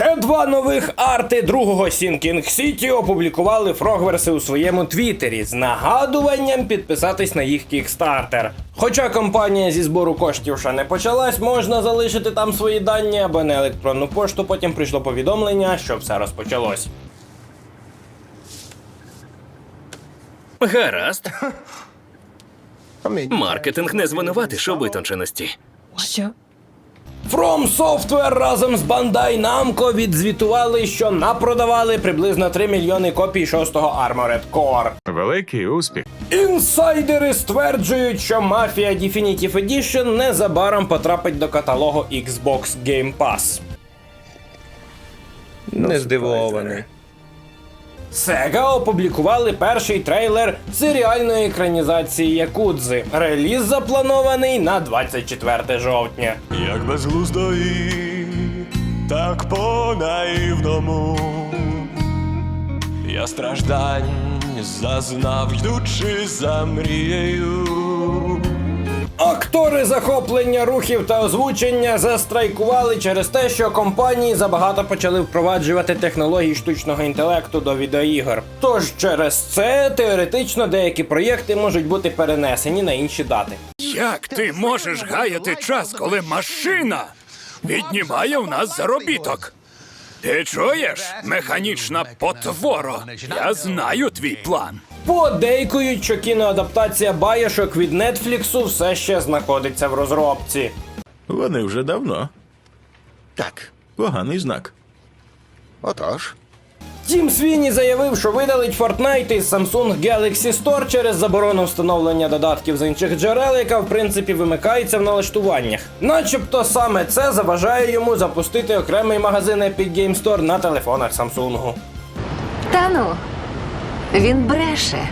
Ще два нових арти другого Сінкінг Сіті опублікували фрогверси у своєму твіттері з нагадуванням підписатись на їх кікстартер. Хоча кампанія зі збору коштів ще не почалась, можна залишити там свої дані або на електронну пошту. Потім прийшло повідомлення, що все розпочалось. Гаразд. Маркетинг не звинуватиш у витонченості. Що? From Software разом з Bandai Namco відзвітували, що напродавали приблизно 3 мільйони копій шостого Armored Core. Великий успіх. Інсайдери стверджують, що Mafia Definitive Edition незабаром потрапить до каталогу Xbox Game Pass. Не здивований. Sega опублікували перший трейлер серіальної екранізації Якудзи. Реліз запланований на 24 жовтня. Як безглуздо і так по-наївному Я страждань зазнав, йдучи за мрією. Актори захоплення рухів та озвучення застрайкували через те, що компанії забагато почали впроваджувати технології штучного інтелекту до відеоігор. Тож через це теоретично деякі проєкти можуть бути перенесені на інші дати. Як ти можеш гаяти час, коли машина віднімає у нас заробіток? Ти чуєш, механічна потворо? Я знаю твій план. Подейкують, що кіноадаптація баяшок від Нетфліксу все ще знаходиться в розробці. Вони вже давно. Так, Поганий знак. отож. Тім Свіні заявив, що видалить Fortnite із Samsung Galaxy Store через заборону встановлення додатків з інших джерел, яка в принципі вимикається в налаштуваннях. Начебто саме це заважає йому запустити окремий магазин Epic Game Store на телефонах Samsung. Та ну, він бреше.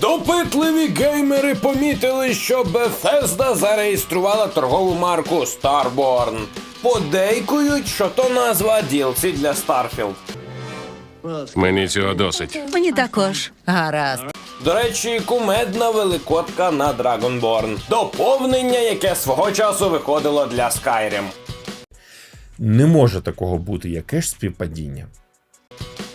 Допитливі геймери помітили, що Bethesda зареєструвала торгову марку Starborn. Подейкують, що то назва DLC для Starfield. Мені цього досить. Мені також. Гаразд. До речі, кумедна великодка на Dragonborn. Доповнення, яке свого часу виходило для Skyrim. Не може такого бути, яке ж співпадіння.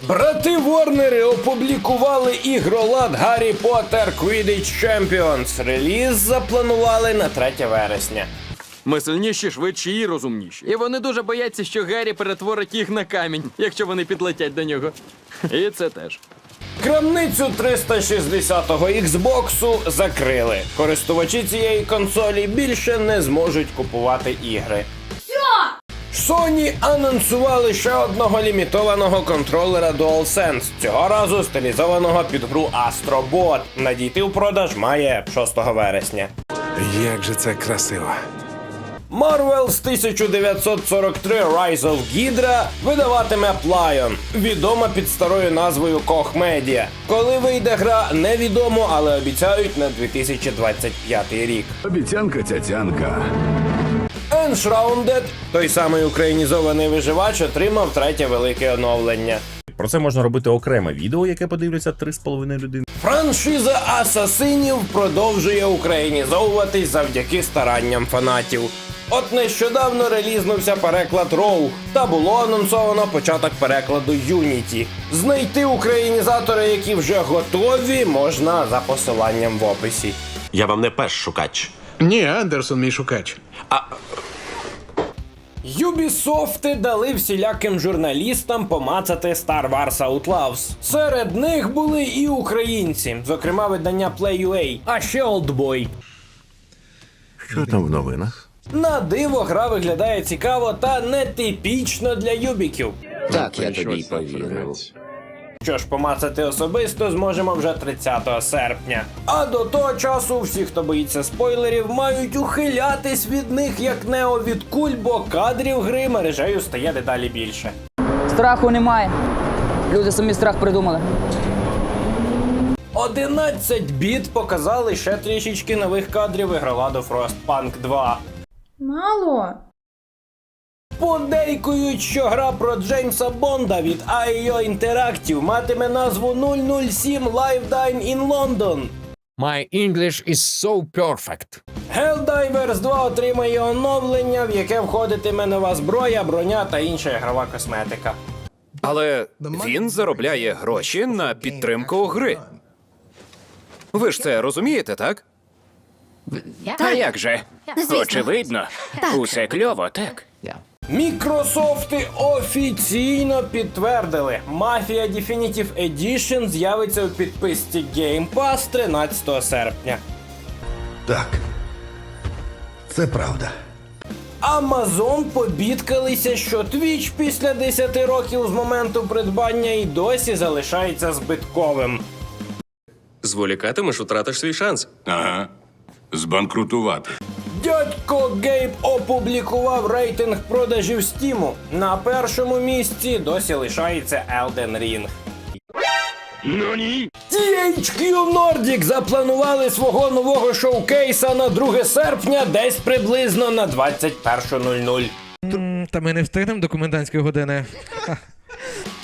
Брати Ворнери опублікували ігролад Гаррі Поттер Quidditch Champions. Реліз запланували на 3 вересня. Ми сильніші, швидші і розумніші. І вони дуже бояться, що Геррі перетворить їх на камінь, якщо вони підлетять до нього. І це теж. Крамницю 360-го Xbox закрили. Користувачі цієї консолі більше не зможуть купувати ігри. Sony анонсували ще одного лімітованого контролера DualSense, цього разу стилізованого під гру Astrobot. Надійти в продаж має 6 вересня. Як же це красиво. Marvel з 1943 Rise of Hydra видаватиме Plion, відома під старою назвою Koch Media. Коли вийде гра, невідомо, але обіцяють на 2025 рік. Обіцянка цяцянка. Enshrouded, той самий українізований виживач, отримав третє велике оновлення. Про це можна робити окреме відео, яке подивляться 3,5 людини. Франшиза Асасинів продовжує українізовуватись завдяки старанням фанатів. От нещодавно релізнувся переклад Роу, та було анонсовано початок перекладу Unity. Знайти українізатори, які вже готові, можна за посиланням в описі. Я вам не перш шукач. Ні, Андерсон мій шукач. Юбісофти дали всіляким журналістам помацати Star Wars Outlaws. Серед них були і українці, зокрема видання Play.ua, а ще Oldboy. Що там в новинах? На диво гра виглядає цікаво та нетипічно для юбіків. Так, я тобі повірив. Що ж, помацати особисто зможемо вже 30 серпня. А до того часу всі, хто боїться спойлерів, мають ухилятись від них як нео від куль, бо кадрів гри мережею стає дедалі більше. Страху немає. Люди самі страх придумали. 11 біт показали ще трішечки нових кадрів іграла до Frostpunk 2. Мало. Подейкують, що гра про Джеймса Бонда від IO Interactive матиме назву 007 Live Dine in London. My English is so perfect. Helldivers 2 отримає оновлення, в яке входитиме нова зброя, броня та інша ігрова косметика. Але він заробляє гроші на підтримку гри. Ви ж це розумієте, так? Та як же? Очевидно. Усе кльово, так? Мікрософти офіційно підтвердили, Mafia Definitive Edition з'явиться у підписці Game Pass 13 серпня. Так. Це правда. Amazon побідкалися, що Twitch після 10 років з моменту придбання і досі залишається збитковим. Зволікатимеш, втратиш свій шанс. Ага. Збанкрутувати. Гейб опублікував рейтинг продажів Стіму. На першому місці досі лишається Elden Ring. THQ Nordic запланували свого нового шоукейса на 2 серпня десь приблизно на 21.00. Та ми не встигнемо до комендантської години.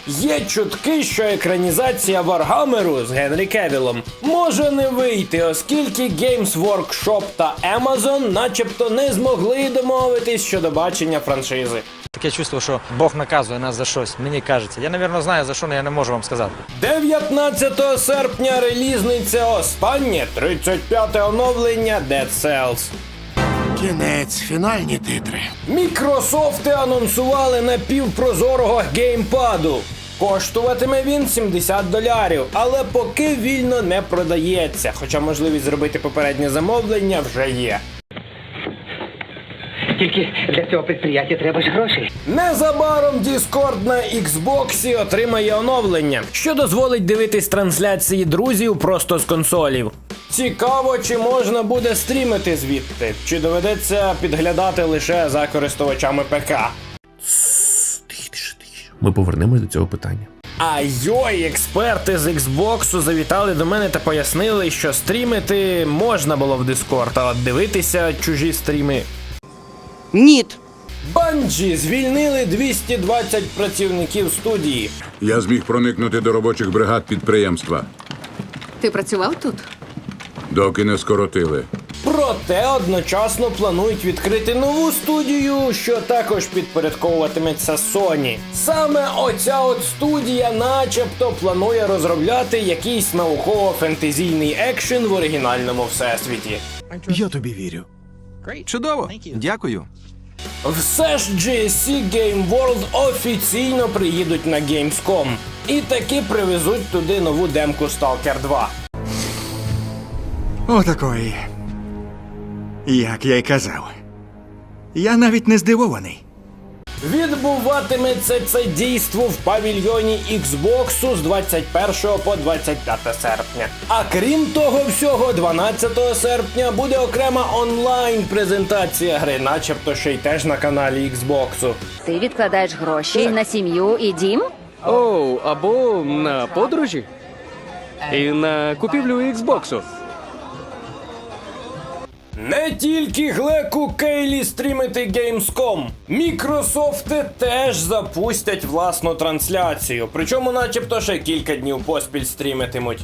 Є чутки, що екранізація Варгамеру з Генрі Кевілом може не вийти, оскільки Games Workshop та Amazon начебто не змогли домовитись щодо бачення франшизи. Таке чувство, що Бог наказує нас за щось, мені кажеться. Я, напевно, знаю за що, але я не можу вам сказати. 19 серпня релізниця останнє 35 оновлення Dead Cells. Кінець, фінальні титри. Мікрософти анонсували напівпрозорого геймпаду. Коштуватиме він 70 долярів, але поки вільно не продається, хоча можливість зробити попереднє замовлення вже є. Тільки для цього підприємства треба ж гроші. Незабаром Discord на Xbox отримає оновлення, що дозволить дивитись трансляції друзів просто з консолів. Цікаво, чи можна буде стрімити звідти, чи доведеться підглядати лише за користувачами ПК. Ми повернемось до цього питання. А йой, експерти з Xbox завітали до мене та пояснили, що стрімити можна було в Discord, а от дивитися чужі стріми. Ніт. Банджі звільнили 220 працівників студії. Я зміг проникнути до робочих бригад підприємства, Ти працював тут? доки не скоротили. Проте одночасно планують відкрити нову студію, що також підпорядковуватиметься Sony. Саме оця от студія, начебто, планує розробляти якийсь науково-фентезійний екшен в оригінальному всесвіті. Я тобі вірю. Чудово, дякую. Все ж GSC Game World офіційно приїдуть на Gamescom. І таки привезуть туди нову демку Stalker 2. Отакої. Як я й казав. Я навіть не здивований. Відбуватиметься це дійство в павільйоні Xbox з 21 по 25 серпня. А крім того всього, 12 серпня буде окрема онлайн презентація гри, начебто ще й теж на каналі Xbox. Ти відкладаєш гроші на сім'ю і дім? Оу, або на подорожі. І на купівлю Xbox. Не тільки Глеку Кейлі стрімити Gamescom. Мікрософти теж запустять власну трансляцію. Причому, начебто, ще кілька днів поспіль стрімитимуть.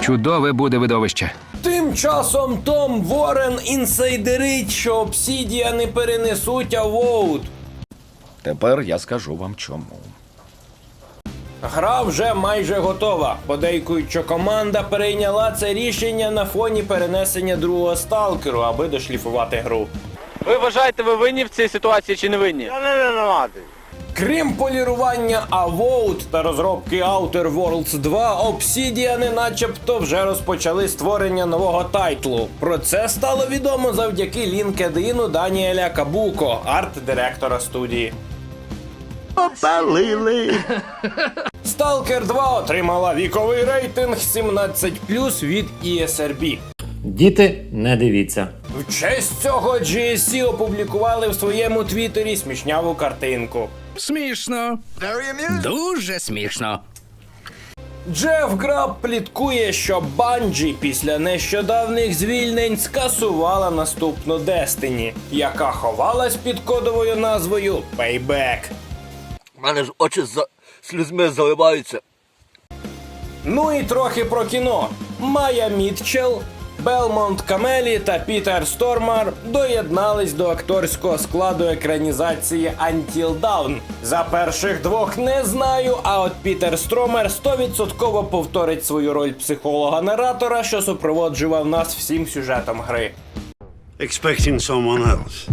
Чудове буде видовище. Тим часом Том Ворен інсайдерить, що Obsidian не перенесуть Avowed. Тепер я скажу вам чому. Гра вже майже готова. Подейкують, що команда перейняла це рішення на фоні перенесення другого сталкеру, аби дошліфувати гру. Ви вважаєте, ви винні в цій ситуації чи не винні? Крім полірування Avowed та розробки Outer Worlds 2, Obsidian начебто вже розпочали створення нового тайтлу. Про це стало відомо завдяки LinkedIn Даніеля Кабуко, арт-директора студії. Попалили. Stalker 2 отримала віковий рейтинг 17 від E ESRB. Діти, не дивіться. В честь цього GSC опублікували в своєму твіттері смішняву картинку. Смішно. Дуже смішно. Джеф Граб пліткує, що Банджі після нещодавних звільнень скасувала наступну Destiny, яка ховалась під кодовою назвою Payback. У мене ж очі за слізьми заливаються. Ну і трохи про кіно. Майя Мітчелл, Белмонт Камелі та Пітер Стормар доєднались до акторського складу екранізації Until Dawn. За перших двох не знаю, а от Пітер Стромер стовідсотково повторить свою роль психолога-наратора, що супроводжував нас всім сюжетом гри. Expecting someone else.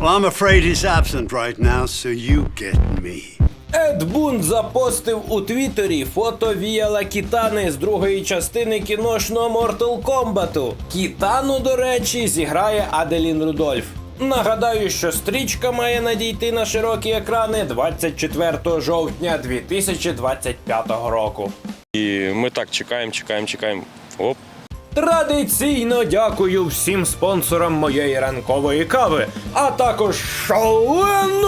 Well, I'm afraid he's absent right now, so you get me. Ед Бун запостив у Твіттері фото Віяла Кітани з другої частини кіношного Mortal Kombat. Кітану, до речі, зіграє Аделін Рудольф. Нагадаю, що стрічка має надійти на широкі екрани 24 жовтня 2025 року. І ми так чекаємо, чекаємо, чекаємо. Оп. Традиційно дякую всім спонсорам моєї ранкової кави, а також шаленої